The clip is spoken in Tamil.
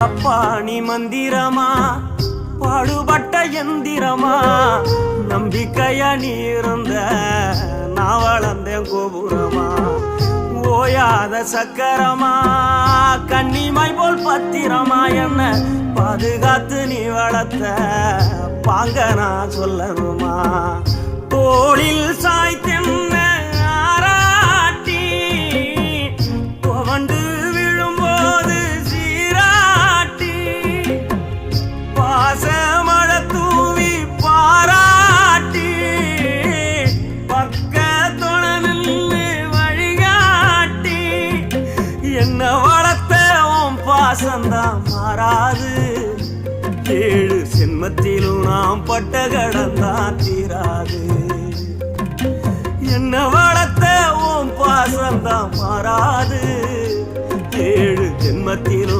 பாணி மந்திரமா? பாடுபட்ட எந்திரமா? நம்பிக்கையா நீ இருந்த நான் வளர்ந்தேன் கோபுரமா? ஓயாத சக்கரமா? கன்னிமாய் போல் பத்திரமா? என்ன பாதுகாத்து நீ வளர்த்த? பாங்க நான் சொல்லணுமா? தோளில் என்ன வளர்த்த உன் பாசந்தான் மாறாது? ஏழு சென்மத்திலும் நாம் பட்ட கடந்தான் தீராது. என்ன வளர்த்த உன் பாசந்தான் மாறாது? ஏழு ஜென்மத்திலும்